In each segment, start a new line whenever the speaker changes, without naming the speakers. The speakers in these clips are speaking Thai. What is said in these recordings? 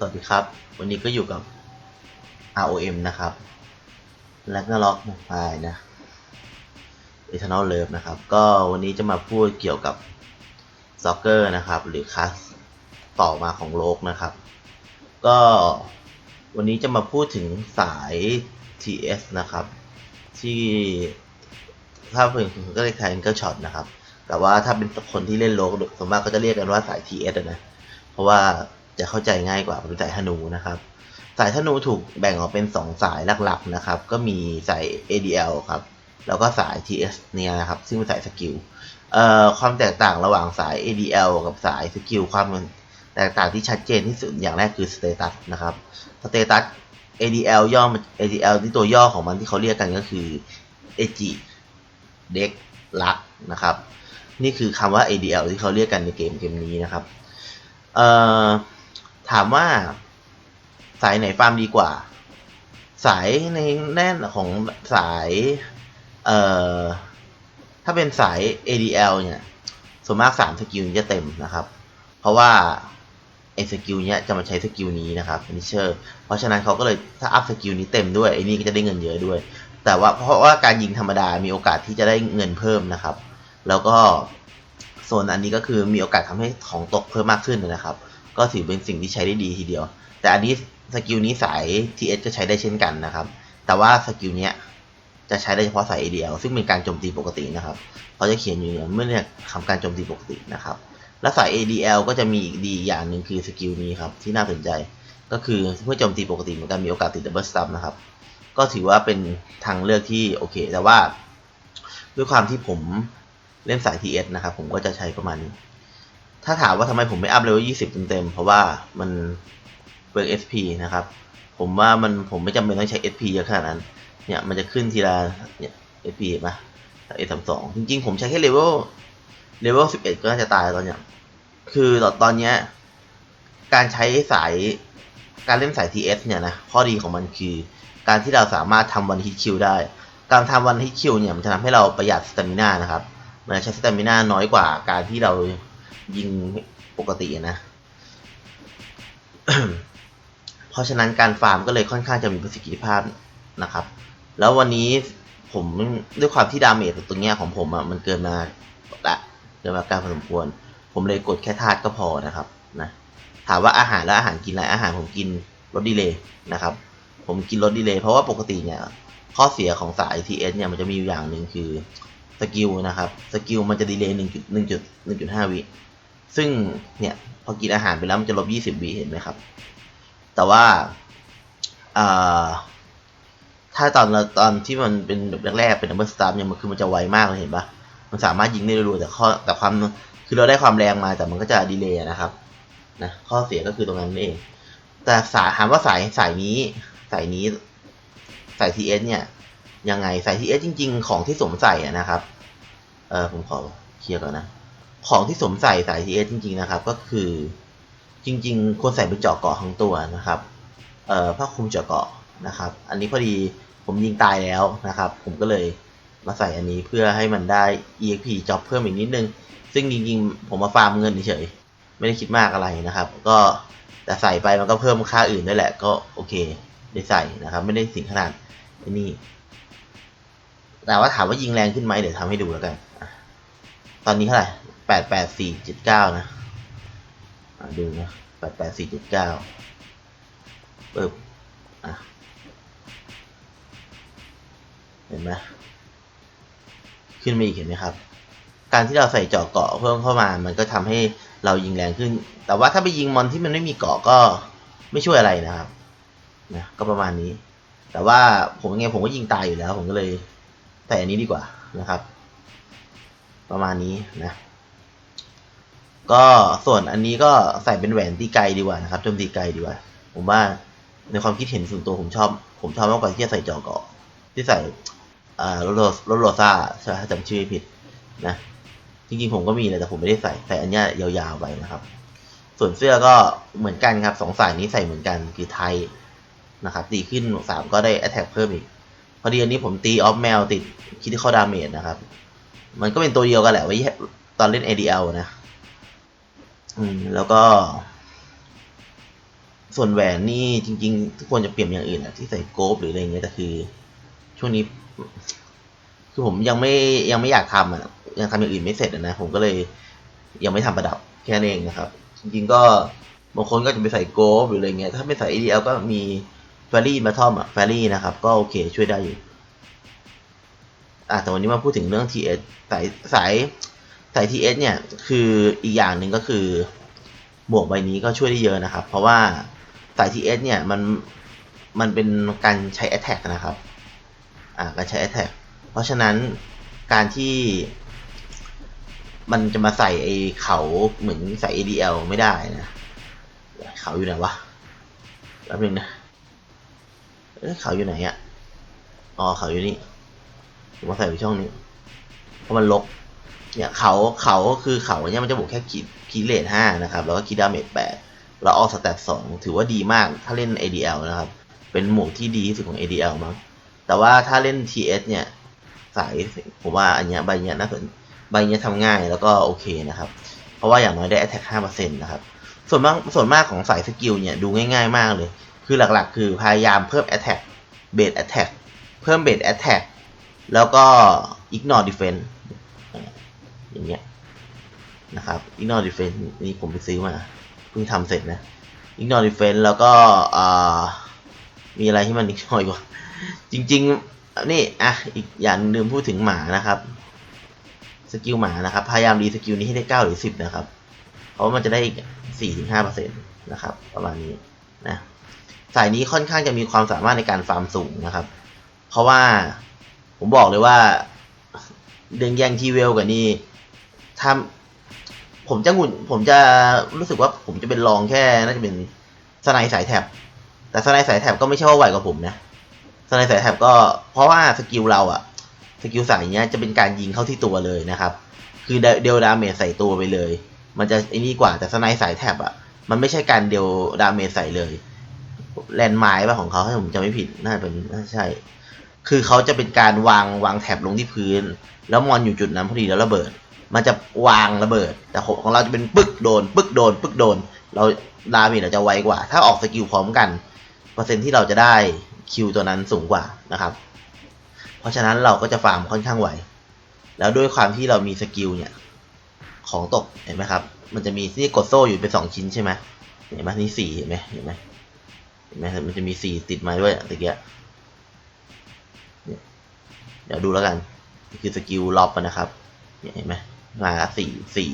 สวัสดีครับ วันนี้ก็อยู่กับ ROM นะครับและก็ล็อกไฟนะ Eternal Love นะครับ ก็วันนี้จะมาพูดเกี่ยวกับ Soccer นะครับ หรือคลาสต่อมาของโลกนะครับ ก็วันนี้จะมาพูดถึงสาย TS นะครับ ที่ถ้าเป็นก็เรียก Triangle Shot นะครับ แต่ว่าถ้าเป็นคนที่เล่นโลกส่วนมากก็จะเรียกกันว่าสาย TS นะ เพราะว่า จะเข้าใจง่ายกว่าเป็นสายธนูนะครับ สายธนูถูกแบ่งออกเป็น 2 สายหลักๆนะครับ ก็มีสาย ADL ครับ แล้วก็สาย TS เนี่ยนะครับ ซึ่งเป็นสายสกิลเอ่อความแตกต่างระหว่างสาย ADL กับสายสกิลความแตกต่างที่ชัดเจนที่สุดอย่างแรกคือสเตตัสนะครับสเตตัส ADL ย่อมา ADL ที่ตัวย่อของมันที่เขาเรียกกันก็คือ AG เด็กลักนะครับ นี่คือคำว่า ADL ที่เขาเรียกกันในเกมเกมนี้นะครับ เอ่อ ถามว่า สายไหนฟาร์มดีกว่า สายในแน่นของสายเอ่อถ้าเป็นสาย ADL เนี่ยส่วนมาก3สกิลจะเต็มนะครับ เพราะว่าไอ้สกิลเนี้ยจะมาใช้สกิลนี้นะครับฟินิเชอร์เพราะฉะนั้นเขาก็เลยถ้าอัพสกิลนี้เต็มด้วยไอ้นี่ก็จะได้เงินเยอะด้วย แต่ว่าเพราะว่าการยิงธรรมดามีโอกาสที่จะได้เงินเพิ่มนะครับ แล้วก็ส่วนอันนี้ก็คือมีโอกาสทำให้ของตกเพิ่มมากขึ้นนะครับ ก็ถือเป็นสิ่งที่ใช้ได้ดีทีเดียว แต่อันนี้สกิลนี้สาย TS ก็ใช้ได้เช่นกันนะครับ แต่ว่าสกิลเนี้ยจะใช้ได้เฉพาะสาย ADL ซึ่งเป็นการโจมตีปกตินะครับเขาจะเขียนอยู่เนี่ยเมื่อเนี่ยทำการโจมตีปกตินะครับ และสาย ADL ก็จะมีอีกดีอย่างหนึ่งคือสกิลนี้ครับที่น่าสนใจก็คือเมื่อโจมตีปกติเหมือนกันมีโอกาสติดดับเบิลสตัมนะครับ ก็ถือว่าเป็นทางเลือกที่โอเค แต่ว่าด้วยความที่ผมเล่นสาย TS นะครับ ผมก็จะใช้ประมาณนี้ ถ้าถามว่าทำไมผมไม่อัพเลเวล20 เต็มๆ เพราะว่ามันเปลือง SP นะครับ ผมว่ามันผมไม่จำเป็นต้องใช้ SP เยอะขนาดนั้น เนี่ยมันจะขึ้นทีละเนี่ย SP เห็นปะ A32 จริงๆ ผมใช้แค่เลเวลเลเวล11ก็น่าจะตายตอนเนี้ย คือตอนตอนเนี้ยการใช้สายการเล่นสาย TS เนี่ยนะ ข้อดีของมันคือ การที่เราสามารถทำวันฮิตคิวได้ การทำวันฮิตคิวเนี่ย มันจะทำให้เราประหยัดสเตมินานะครับ มันใช้สเตมินาน้อยกว่าการที่เรา ยิงปกตินะ เพราะฉะนั้นการฟาร์มก็เลยค่อนข้างจะมีประสิทธิภาพนะครับ แล้ววันนี้ผมด้วยความที่ดาเมจตรงเนี้ยของผมอะมันเกินมาละเกินมาการพอสมควร ผมเลยกดแค่ธาตุก็พอนะครับนะถามว่าอาหารแล้วอาหารกินอะไรอาหารผมกินลดดีเลย์นะครับ ผมกินลดดีเลย์เพราะว่าปกติเนี่ยข้อเสียของสาย TS เนี่ยมันจะมีอยู่อย่างหนึ่งคือสกิลนะครับสกิลมันจะดีเลย์หนึ่งจุดหนึ่งจุดหนึ่งจุดห้าวิ ซึ่งเนี่ยพอกินอาหารไปแล้วมันจะลบยี่สิบวิเห็นไหมครับ แต่ว่าถ้าตอนเราตอนที่มันเป็นแบบแรกๆเป็นดับเบิลสตาร์เนี่ยมันคือมันจะไวมากเลยเห็นปะมันสามารถยิงได้รัวๆแต่ข้อแต่ความคือเราได้ความแรงมาแต่มันก็จะดีเลย์นะครับนะข้อเสียก็คือตรงนั้นเอง แต่สายถามว่าสายสายนี้สายนี้สาย TS เอสเนี่ยยังไงสาย TS จริง ๆ ของที่สวมใส่นะครับเออผมขอเคลียร์ก่อนนะ ของที่สวมใส่สาย TS จริง ๆ นะครับ ก็คือจริง ๆ ควรใส่เป็นเจาะเกาะทั้งตัวนะครับเอ่อผ้าคลุมเจาะเกาะนะครับ อันนี้พอดีผมยิงตายแล้วนะครับ ผมก็เลยมาใส่อันนี้เพื่อให้มันได้ EXP จ็อบเพิ่มอีกนิดนึง ซึ่งจริงๆ ผมมาฟาร์มเงินเฉยไม่ได้คิดมากอะไรนะครับ ก็แต่ใส่ไปมันก็เพิ่มค่าอื่นด้วยแหละ ก็โอเค ได้ใส่นะครับ ไม่ได้สิ่งขนาดนี้แต่ว่าถามว่ายิงแรงขึ้นไหมเดี๋ยวทำให้ดูแล้วกัน ตอนนี้เท่าไหร่ แปดแปดสี่เจ็ดเก้านะดูนะแปดแปดสี่เจ็ดเก้าปึ๊บอะเห็นไหมขึ้นมาอีกเห็นไหมครับ การที่เราใส่เจาะเกาะเพิ่มเข้ามา มันก็ทำให้เรายิงแรงขึ้น แต่ว่าถ้าไปยิงมอนที่มันไม่มีเกาะก็ไม่ช่วยอะไรนะครับนะก็ประมาณนี้ แต่ว่าผมไงผมก็ยิงตายอยู่แล้ว ผมก็เลยใส่อันนี้ดีกว่านะครับ ประมาณนี้นะ ก็ส่วนอันนี้ก็ใส่เป็นแหวนตีไกลดีกว่านะครับโจมตีไกลดีกว่า ผมว่าในความคิดเห็นส่วนตัวผมชอบ ผมชอบมากกว่าที่จะใส่จอเกาะที่ใส่อ่ารถโรรถโรซ่าใช่ไหมถ้าจำชื่อไม่ผิดนะจริงๆผมก็มีเลยแต่ผมไม่ได้ใส่ใส่อันนี้ยาวๆไปนะครับ ส่วนเสื้อก็เหมือนกันครับสองสายนี้ใส่เหมือนกันคือไทยนะครับตีขึ้นสามก็ได้ a t แทกเพิ่มอีก พอดีอันนี้ผมตีออฟแมวติดคิดที่เข้าดาเมจนะครับ มันก็เป็นตัวเดียวกันแหละไว้ตอนเล่น ADL นะ อืมแล้วก็ ส่วนแหวนนี่จริงๆทุกคนจะเปลี่ยนอย่างอื่นอะที่ใส่โกลบหรืออะไรเงี้ยแต่คือ ช่วงนี้ คือผมยังไม่ยังไม่อยากทำอะยังทำอย่างอื่นไม่เสร็จะนะผมก็เลย ยังไม่ทำประดับแค่นั้นเองนะครับ จริงๆก็บางคนก็จะไปใส่โกลบหรืออะไรเงี้ยถ้าไม่ใส่ ADL ก็มีแฟรี่มาท่อมอะแฟรี่นะครับ ก็โอเคช่วยได้อยู่อะแต่วันนี้มาพูดถึงเรื่อง TS สายสาย สาย TS เนี่ยคืออีกอย่างหนึ่งก็คือหมวกใบนี้ก็ช่วยได้เยอะนะครับ เพราะว่าสาย TS เนี่ยมันมันเป็นการใช้ Attack นะครับอ่าการใช้ Attack เพราะฉะนั้นการที่มันจะมาใส่ไอ้เขาเหมือนใส่ ADL ไม่ได้นะ เขาอยู่ไหนวะแป๊บนึงนะเอ้ยเขาอยู่ไหนอะอ๋อเขาอยู่นี่ผมมาใส่ไว้ช่องนี้เพราะมันลก เนี่ยเขาเขาคือเขาเนี่ยมันจะบวกแค่คีคีเลทห้านะครับ แล้วก็คีดาเมจแปดแล้วออกสแตทสองถือว่าดีมากถ้าเล่น ADL นะครับ เป็นหมวกที่ดีที่สุดของ ADL มั้งแต่ว่าถ้าเล่น TS เนี่ยสายผมว่าอันเนี้ยใบเนี้ยน่าสนใบเนี้ยทำง่ายแล้วก็โอเคนะครับ เพราะว่าอย่างน้อยได้ attack 5%นะครับ ส่วนมากส่วนมากของสายสกิลเนี่ยดูง่าย ๆ มากเลย คือหลักๆ คือพยายามเพิ่ม attack base attack เพิ่ม base attack แล้วก็ ignore defense อย่างเงี้ยนะครับ ignore defense นี่ผมไปซื้อมาเพิ่งทำเสร็จนะ ignore defense แล้วก็มีอะไรที่มัน ignore อีกวะจริง ๆ นี่อะอีกอย่างลืมพูดถึงหมานะครับสกิลหมานะครับ พยายามรีสกิลนี้ให้ได้เก้าหรือสิบนะครับ เพราะว่ามันจะได้อีกสี่ถึงห้าเปอร์เซ็นต์นะครับ ประมาณนี้นะสายนี้ค่อนข้างจะมีความสามารถในการฟาร์มสูงนะครับ เพราะว่าผมบอกเลยว่า เดืองแย่งทีเวลกับนี่ ถ้าผมจะหงุนผมจะรู้สึกว่าผมจะเป็นรองแค่น่าจะเป็นสไนด์สายแท็บแต่สไนด์สายแท็บก็ไม่ใช่ว่าไหวกว่าผมนะสไนด์สายแท็บก็เพราะว่าสกิลเราอะสกิลสายเนี้ยจะเป็นการยิงเข้าที่ตัวเลยนะครับ คือเดลดาเมจใส่ตัวไปเลย มันจะไอ้นี่กว่าแต่สไนด์สายแท็บอะมันไม่ใช่การเดลดาเมจใส่เลยแลนด์ไม้ป่ะของเขาถ้าผมจะไม่ผิดน่าจะเป็นน่าใช่ คือเขาจะเป็นการวางวางแท็บลงที่พื้น แล้วมอนอยู่จุดนั้นพอดีแล้วระเบิด มันจะวางระเบิด แต่ของของเราจะเป็นปึ๊กโดน ปึ๊กโดน ปึ๊กโดน เราดาเมจเราจะไวกว่า ถ้าออกสกิลพร้อมกัน เปอร์เซ็นต์ที่เราจะได้คิวตัวนั้นสูงกว่านะครับ เพราะฉะนั้นเราก็จะฟาร์มค่อนข้างไว แล้วด้วยความที่เรามีสกิลเนี่ย ของตกเห็นไหมครับ มันจะมีที่กดโซ่อยู่เป็นสองชิ้นใช่ไหมเห็นไหมนี่สี่เห็นไหมเห็นไหมเห็นไหมมันจะมีสี่ติดมาด้วยตะเกียเดี๋ยวดูแล้วกันนี่คือสกิลล็อบนะครับเห็นไหม มาสี่สี่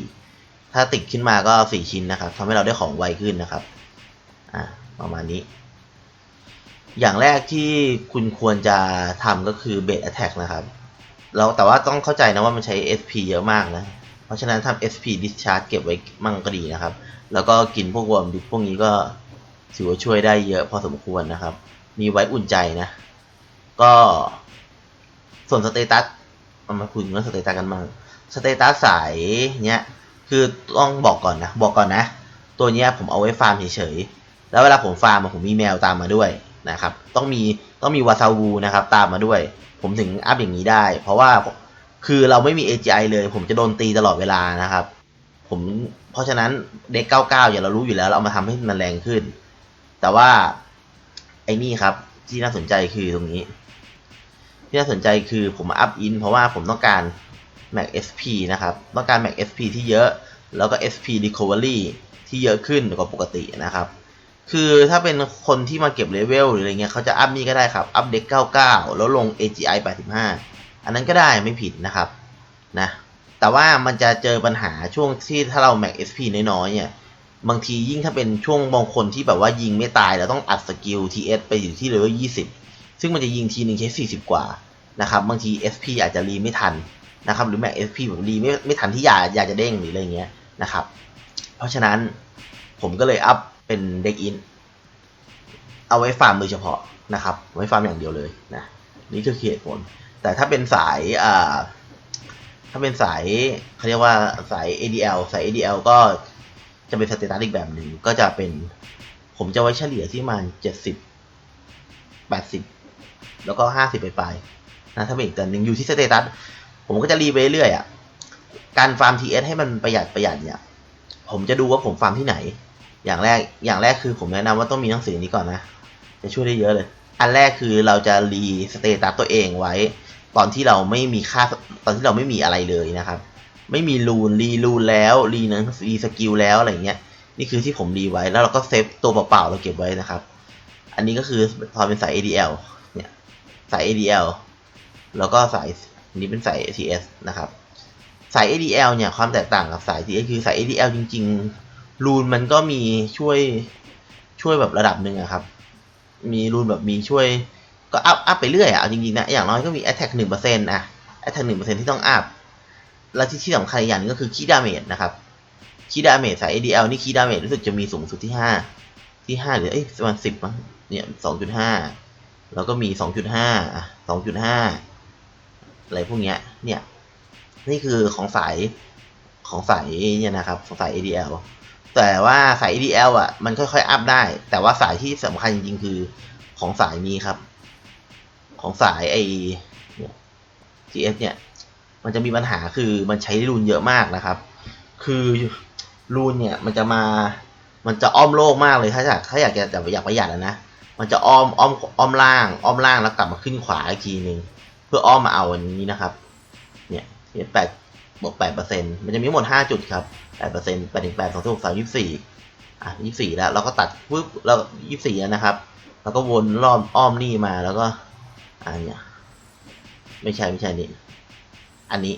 ถ้าติดขึ้นมาก็สี่ชิ้นนะครับทำให้เราได้ของไวขึ้นนะครับอ่าประมาณนี้ อย่างแรกที่คุณควรจะทำก็คือเบสแอ t แทกนะครับแล้วแต่ว่าต้องเข้าใจนะว่ามันใช้ SP เยอะมากนะ เพราะฉะนั้นทำ SP discharge เก็บไว้มั่งก็ดีนะครับ แล้วก็กินพวกวอร์มดิพวกนี้ก็ถือว่าช่วยได้เยอะพอสมควรนะครับ มีไว้อุ่นใจนะ ก็ส่วนสเตตัสเอามาคุยเรื่องสเตตัสกันบ้าง สเตตัสสายเนี้ยคือต้องบอกก่อนนะบอกก่อนนะ ตัวเนี้ยผมเอาไว้ฟาร์มเฉยๆแล้วเวลาผมฟาร์มอะผมมีแมวตามมาด้วยนะครับ ต้องมีต้องมีวาซาวูนะครับตามมาด้วย ผมถึงอัพอย่างนี้ได้ เพราะว่าคือเราไม่มี AGI เลย ผมจะโดนตีตลอดเวลานะครับ ผมเพราะฉะนั้นเด็ก 99 อย่างเรารู้อยู่แล้ว เราเอามาทำให้มันแรงขึ้น แต่ว่าไอ้นี่ครับที่น่าสนใจคือตรงนี้ ที่น่าสนใจคือผมอัพอิน เพราะว่าผมต้องการ Mac SP นะครับ ต้องการ Mac SP ที่เยอะ แล้วก็ SP Recovery ที่เยอะขึ้นกว่าปกตินะครับ คือถ้าเป็นคนที่มาเก็บเลเวลหรืออะไรเงี้ยเขาจะอัพนี่ก็ได้ครับ อัพเด็ก99 แล้วลง AGI 85 อันนั้นก็ได้ไม่ผิดนะครับ นะ แต่ว่ามันจะเจอปัญหาช่วงที่ถ้าเรา Mac SP น้อยๆ เนี่ย บางทียิ่งถ้าเป็นช่วงบางคนที่แบบว่ายิงไม่ตายแล้วต้องอัดสกิล TS ไปอยู่ที่เลเวล20 ซึ่งมันจะยิงทีหนึ่งใช้ 40 กว่านะครับ บางที SP อาจจะรีไม่ทัน นะครับหรือ Mac SP แบบรีไม่ไม่ทันที่อยากอยากจะเด้งหรืออะไรเงี้ยนะครับเพราะฉะนั้นผมก็เลยอัพเป็นเด็กอินเอาไว้ฟาร์มโดยเฉพาะนะครับไว้ฟาร์มอย่างเดียวเลยนะนี่คือเหตุผล แต่ถ้าเป็นสายอ่าถ้าเป็นสายเขาเรียกว่าสาย ADL สาย ADL ก็จะเป็นสเตตัสอีกแบบหนึ่งก็จะเป็นผมจะไว้เฉลี่ยที่ประมันเจ็ดสิบแปดสิบแล้วก็ห้าสิบไปลายๆนะถ้าเป็นอีกแต่หนึ่งอยู่ที่สเตตัส ผมก็จะรีไปเรื่อยอะ การฟาร์ม TS ให้มันประหยัดประหยัดเนี่ย ผมจะดูว่าผมฟาร์มที่ไหน อย่างแรกอย่างแรกคือผมแนะนำว่าต้องมีหนังสือนี้ก่อนนะ จะช่วยได้เยอะเลย อันแรกคือเราจะรีสเตตัสตัวเองไว้ ตอนที่เราไม่มีค่าตอนที่เราไม่มีอะไรเลยนะครับ ไม่มีรูนรีรูนแล้วรีหนังรีสกิลแล้วอะไรเงี้ยนี่คือที่ผมรีไว้แล้วเราก็เซฟตัวเปล่าๆเราเก็บไว้นะครับ อันนี้ก็คือพอเป็นสาย ADL เนี่ยสาย ADL แล้วก็สาย นี้เป็นสาย ATS นะครับ สาย ADL เนี่ยความแตกต่างกับสาย TS คือสาย ADL จริง ๆ รูนมันก็มีช่วยช่วยแบบระดับหนึ่งอะครับ มีรูนแบบมีช่วยก็อัพอัพไปเรื่อยอะเอาจริงๆนะอย่างน้อยก็มี attack หนึ่งเปอร์เซ็นต์อะ attack หนึ่งเปอร์เซ็นที่ต้องอัพและที่ที่สำคัญอีกอย่างนึงก็คือคีย์ดาเมจนะครับคีย์ดาเมจสาย ADL นี่คีย์ดาเมจรู้สึกจะมีสูงสุดที่ห้าที่ห้าหรือเอ้ยประมาณสิบมั้งเนี่ยสองจุดห้าแล้วก็มีสองจุดห้าส อะไรพวกเนี้ยเนี่ยนี่คือของสายของสายเนี่ยนะครับของสาย ADL แต่ว่าสาย ADL อะมันค่อยๆอัพได้ แต่ว่าสายที่สำคัญจริงๆคือของสายนี้ครับ ของสายไอเนี่ย TS เนี่ย มันจะมีปัญหาคือมันใช้รูนเยอะมากนะครับ คือรูนเนี่ยมันจะมามันจะอ้อมโลกมากเลยถ้าอยากถ้าอยากจะแต่อยากประหยัดนะ มันจะอ้อมอ้อมอ้อมล่าง อ้อมล่างแล้วกลับมาขึ้นขวาอีกทีหนึ่ง พื่ออ้อมมาเอาอันนี้นะครับ เนี่ยแปดบวกแปดเปอร์เซ็นต์มันจะมีหมดห้าจุดครับแปดเปอร์เซ็นต์แปดถึงแปดสองสิบหกสามยี่สิบสี่อะยี่สี่แล้วเราก็ตัดปุ๊บแล้วยี่สิบสี่นะครับ แล้วก็วนรอบอ้อมนี่มาแล้วก็อันเนี้ยไม่ใช่ไม่ใช่นี่อันนี้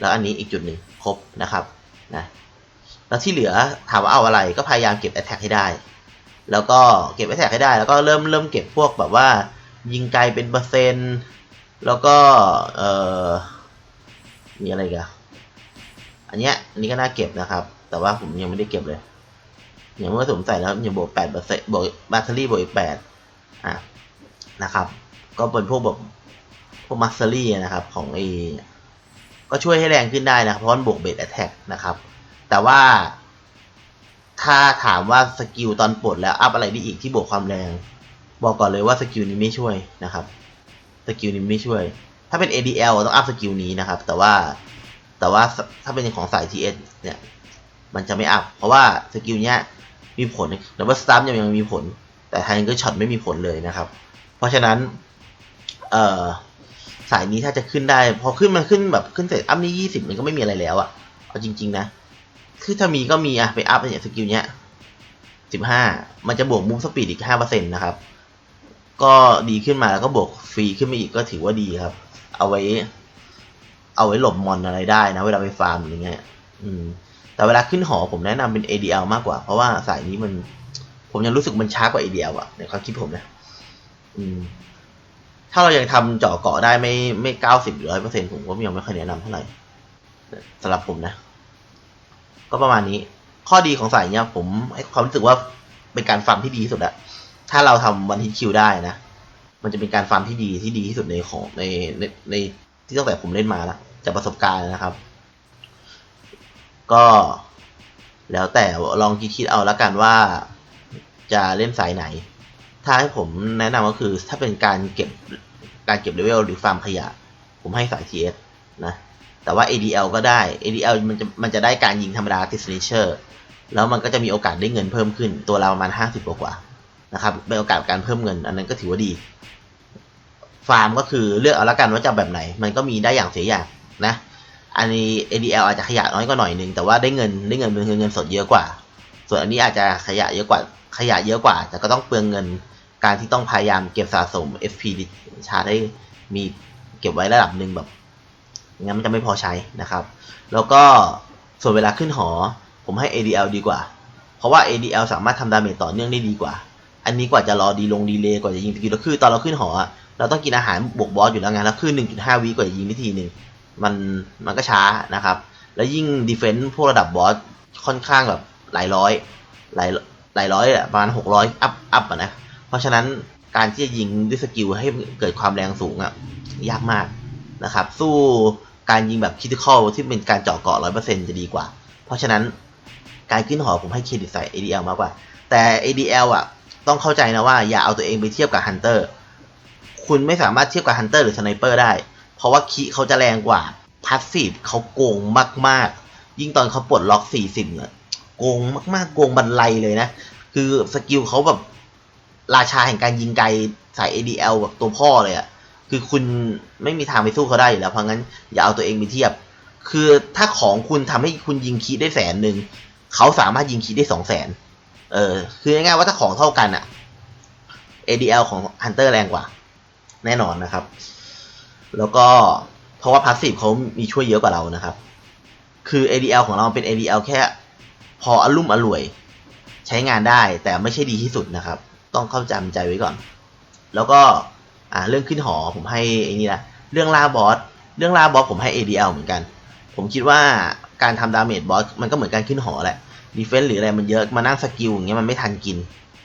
แล้วอันนี้อีกจุดหนึ่งครบนะครับนะแล้วที่เหลือถามว่าเอาอะไรก็พยายามเก็บ attack ให้ได้ แล้วก็เก็บ attack ให้ได้ แล้วก็เริ่มเริ่มเก็บพวกแบบว่า ยิงไกลเป็นเปอร์เซ็นต์ แล้วก็เอ่อมีอะไรกันอันเนี้ยอันนี้ก็น่าเก็บนะครับ แต่ว่าผมยังไม่ได้เก็บเลยอย่างเมื่อผมใส่แล้วอยังบวกแปดเปอร์เซ็นต์บวกแบตเตอรี่บวกอีกแปดอะนะครับ ก็เป็นพวกแบบพวกมัสเซอรี่นะครับของไอก็ช่วยให้แรงขึ้นได้นะเพราะมันบวกเบสแอตแทกนะครับ แต่ว่า ถ้าถามว่าสกิลตอนปลดแล้วอัพอะไรได้อีกที่บวกความแรง บอกก่อนเลยว่าสกิลนี้ไม่ช่วยนะครับสกิลนี้ไม่ช่วย ถ้าเป็น ADL ต้องอัพสกิลนี้นะครับ แต่ว่าแต่ว่าถ้าเป็นของสาย TS เนี่ย มันจะไม่อัพ เพราะว่าสกิลเนี้ยมีผลแต่ว่าสตาร์ยังยังมีผล แต่ไทางก็ช็อตไม่มีผลเลยนะครับ เพราะฉะนั้น เอ่อ สายนี้ถ้าจะขึ้นได้ พอขึ้นมันขึ้นแบบขึ้นเสร็จอัพนี่ยี่สิบมันก็ไม่มีอะไรแล้วอะเอาจริง ๆ นะ คือถ้ามีก็มีอะไปอัพเนี่ยสกิลเนี้ยสิบห้ามันจะบวกมูฟสปีดอีกห้าเปอร์เซ็นต์นะครับ ก็ดีขึ้นมาแล้วก็บวกฟรีขึ้นมาอีกก็ถือว่าดีครับ เอาไว้ เอาไว้หลบมอนอะไรได้นะ เวลาไปฟาร์มอะไรเงี้ย อืม แต่เวลาขึ้นหอผมแนะนำเป็น ADL มากกว่า เพราะว่าสายนี้มัน ผมยังรู้สึกมันช้ากว่า ADL อะในความคิดผมนะอืม ถ้าเรายังทำเจาะเกาะได้ไม่ไม่เก้าสิบหรือร้อยเปอร์เซ็นต์ผมก็ยังไม่ค่อยแนะนำเท่าไหร่สำหรับผมนะ ก็ประมาณนี้ ข้อดีของสายเนี้ย ผมให้ความรู้สึกว่าเป็นการฟาร์มที่ดีที่สุดอะ ถ้าเราทำวันที่คิวได้นะ มันจะเป็นการฟาร์มที่ดีที่ดีที่สุดในของในในในที่ตั้งแต่ผมเล่นมาแล้วจากประสบการณ์นะครับ ก็แล้วแต่ลองคิดคิดเอาล้วกันว่าจะเล่นสายไหน ถ้าให้ผมแนะนำก็คือถ้าเป็นการเก็บการเก็บเลเวลหรือฟาร์มขยะ ผมให้สาย TS นะ แต่ว่า ADL ก็ได้ ADL มันจะมันจะได้การยิงธรรมดาติด signature แล้วมันก็จะมีโอกาสได้เงินเพิ่มขึ้น ตัวเราประมาณ 50 กว่า นะครับเป็นโอกาสการเพิ่มเงิน อันนั้นก็ถือว่าดี ฟาร์มก็คือเลือกเอาละกันว่าจะแบบไหน มันก็มีได้อย่างเสียอย่างนะอันนี้ ADL อาจจะขยะน้อยกว่าหน่อยนึงแต่ว่าได้เงินได้เงินเป็นเงินสดเยอะกว่า ส่วนอันนี้อาจจะขยะเยอะกว่าขยะเยอะกว่า แต่ก็ต้องเปลืองเงินการที่ต้องพยายามเก็บสะสม FP ชาได้มีเก็บไว้ระดับหนึ่งแบบงั้นมันจะไม่พอใช้นะครับ แล้วก็ส่วนเวลาขึ้นหอ ผมให้ ADL ดีกว่า เพราะว่า ADL สามารถทำดาเมจต่อเนื่องได้ดีกว่า อันนี้กว่าจะรอดีลงดีเลย์กว่าจะยิงสกิลแล้วคือตอนเราขึ้นหอเราต้องกินอาหารบวกบอสอยู่แล้วไงแล้วขึ้น1.5วิกว่าจะยิงวิธีหนึ่งมันมันก็ช้านะครับ แล้วยิ่งดีเฟนต์พวกระดับบอสค่อนข้างแบบหลายร้อยหลายหลายร้อยประมาณ600อัพอัพอะนะเพราะฉะนั้นการที่จะยิงด้วยสกิลให้เกิดความแรงสูงอะยากมากนะครับ สู้การยิงแบบคิดคอลที่เป็นการเจาะเกาะ100%จะดีกว่า เพราะฉะนั้นการขึ้นหอผมให้เครดิตใส่ ADL มากกว่า แต่ ADL อะ ต้องเข้าใจนะว่าอย่าเอาตัวเองไปเทียบกับฮันเตอร์คุณไม่สามารถเทียบกับฮันเตอร์หรือสไนเปอร์ได้ เพราะว่าคีเขาจะแรงกว่าพาสซีฟเขาโกงมากๆ ยิ่งตอนเขาปลดล็อก40เนี่ยโกโกงมากๆ โกงบันไลเลยนะ คือสกิลเขาแบบราชาแห่งการยิงไกลสาย ADL แบบตัวพ่อเลยอะคือคุณไม่มีทางไปสู้เขาได้อยู่แล้ว เพราะงั้นอย่าเอาตัวเองไปเทียบ คือถ้าของคุณทำให้คุณยิงคีได้แสนหนึ่งเขาสามารถยิงคีได้สองแสน เออ คือง่ายๆว่าถ้าของเท่ากันอะ ADL ของ Hunter แรงกว่า แน่นอนนะครับ แล้วก็เพราะว่าพาสซีฟเขามีช่วยเยอะกว่าเรานะครับ คือ ADL ของเราเป็น ADL แค่พออารมุ่มอร่วย ใช้งานได้แต่ไม่ใช่ดีที่สุดนะครับ ต้องเข้าจำใจไว้ก่อน แล้วก็อ่าเรื่องขึ้นหอผมให้ไอ้นี่นะเรื่องล่าบอสเรื่องล่าบอสผมให้ ADL เหมือนกัน ผมคิดว่าการทำดาเมจบอสมันก็เหมือนการขึ้นหอแหละ ดีเฟนส์หรืออะไรมันเยอะมานั่งสกิลอย่างเงี้ยมันไม่ทันกิน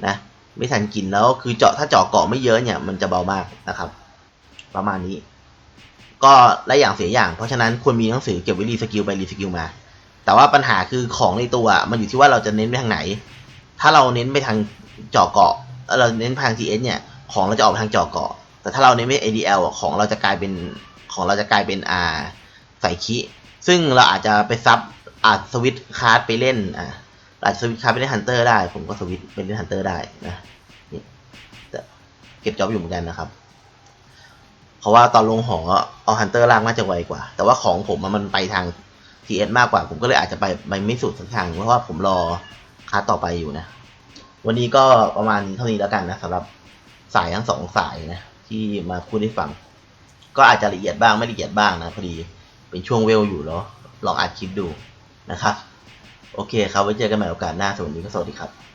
นะไม่ทันกินแล้วคือเจาะถ้าเจาะเกาะไม่เยอะเนี่ยมันจะเบามากนะครับ ประมาณนี้ ก็และอย่างเสียอย่าง เพราะฉะนั้นควรมีหนังสือเก็บไว้รีสกิลไปรีสกิลมา แต่ว่าปัญหาคือของในตัวมันอยู่ที่ว่าเราจะเน้นไปทางไหน ถ้าเราเน้นไปทางเจาะเกาะแล้วเราเน้นไปทาง TS เนี่ยของเราจะออกทางเจาะเกาะ แต่ถ้าเราเน้นไป ADL ของเราจะกลายเป็นของเราจะกลายเป็นอ่าใส่คิซึ่งเราอาจจะไปซับ อาจสวิตคาร์ดไปเล่นอ่าอาจสวิตคาร์ดไปเล่นฮันเตอร์ได้ ผมก็สวิตไปเล่นฮันเตอร์ได้นะนี่เก็บจ็อบอยู่เหมือนกันนะครับเพราะว่าตอนลงหอเอาฮันเตอร์ล่างน่าจะไวกว่า แต่ว่าของผมมันไปทาง TS มากกว่า ผมก็เลยอาจจะไปไปไม่สุดสักทางเพราะว่าผมรอคาร์ดต่อไปอยู่นะ วันนี้ก็ประมาณเท่านี้แล้วกันนะสำหรับสายทั้งสองสายนะที่มาพูดให้ฟัง ก็อาจจะละเอียดบ้างไม่ละเอียดบ้างนะพอดีเป็นช่วงเวลอยู่แล้วลองอัดคลิปดู นะครับ โอเคครับ ไว้เจอกันใหม่โอกาสหน้าสวัสดีก็สวัสดีครับ